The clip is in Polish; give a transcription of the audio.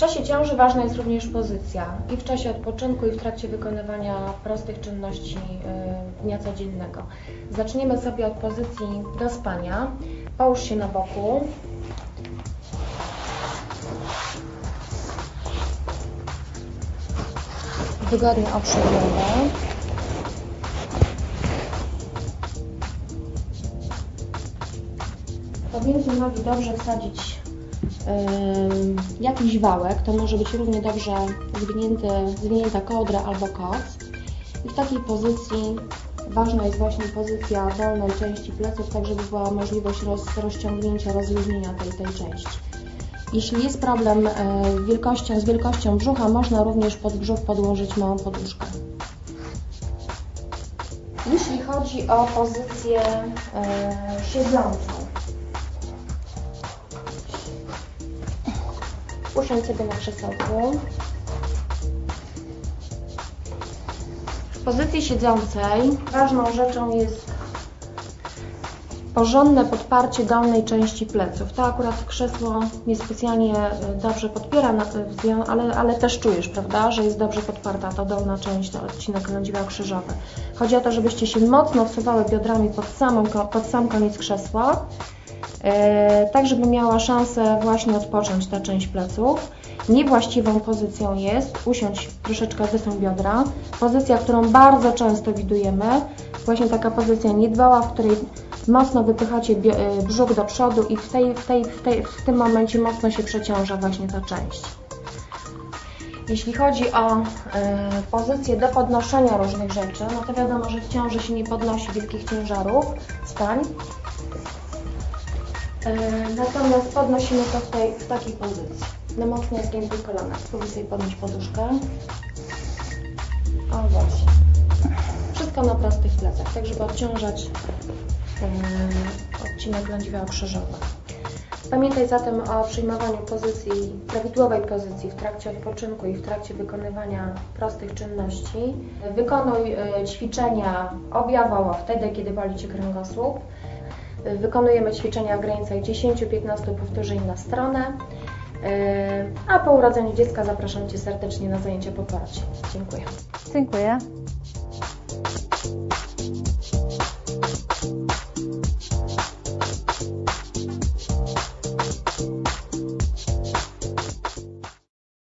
czasie ciąży ważna jest również pozycja i w czasie odpoczynku i w trakcie wykonywania prostych czynności y, dnia codziennego. Zaczniemy sobie od pozycji do spania. Połóż się na boku. Wygodnie oprzej głowę. Pomiędzy nogi dobrze wsadzić jakiś wałek, to może być równie dobrze zwinięty, zwinięta kodra albo koc. I w takiej pozycji ważna jest właśnie pozycja dolnej części pleców, tak żeby była możliwość roz, rozciągnięcia, rozluźnienia tej, tej części. Jeśli jest problem y, wielkością, z wielkością brzucha, można również pod brzuch podłożyć małą poduszkę. Jeśli chodzi o pozycję y, siedzącą, Usiądź sobie na krzesełku. W pozycji siedzącej ważną rzeczą jest porządne podparcie dolnej części pleców. To akurat krzesło niespecjalnie dobrze podpiera, ale, ale też czujesz, prawda, że jest dobrze podparta ta dolna część, to odcinek lędźwia krzyżowy. Chodzi o to, żebyście się mocno wsuwały biodrami pod, samą, pod sam koniec krzesła, tak żeby miała szansę właśnie odpocząć ta część pleców. Niewłaściwą pozycją jest usiąść troszeczkę wysą biodra. Pozycja, którą bardzo często widujemy, właśnie taka pozycja niedbała, w której mocno wypychacie brzuch do przodu i w, tej, w, tej, w, tej, w tym momencie mocno się przeciąża właśnie ta część. Jeśli chodzi o y, pozycję do podnoszenia różnych rzeczy, no to wiadomo, że w ciąży się nie podnosi wielkich ciężarów, stań. Y, natomiast podnosimy to w, w takiej pozycji. Na mocno zgiętych kolanach. Spróbuj sobie podnieść poduszkę. O właśnie. Wszystko na prostych plecach, tak żeby odciążać yy, odcinek lędźwia krzyżowy. Pamiętaj zatem o przyjmowaniu pozycji, prawidłowej pozycji w trakcie odpoczynku i w trakcie wykonywania prostych czynności. Wykonuj yy, ćwiczenia objawowo wtedy, kiedy boli Cię kręgosłup. Wykonujemy ćwiczenia w granicach 10-15 powtórzeń na stronę. A po urodzeniu dziecka zapraszam Cię serdecznie na zajęcia po. Dziękuję. Dziękuję.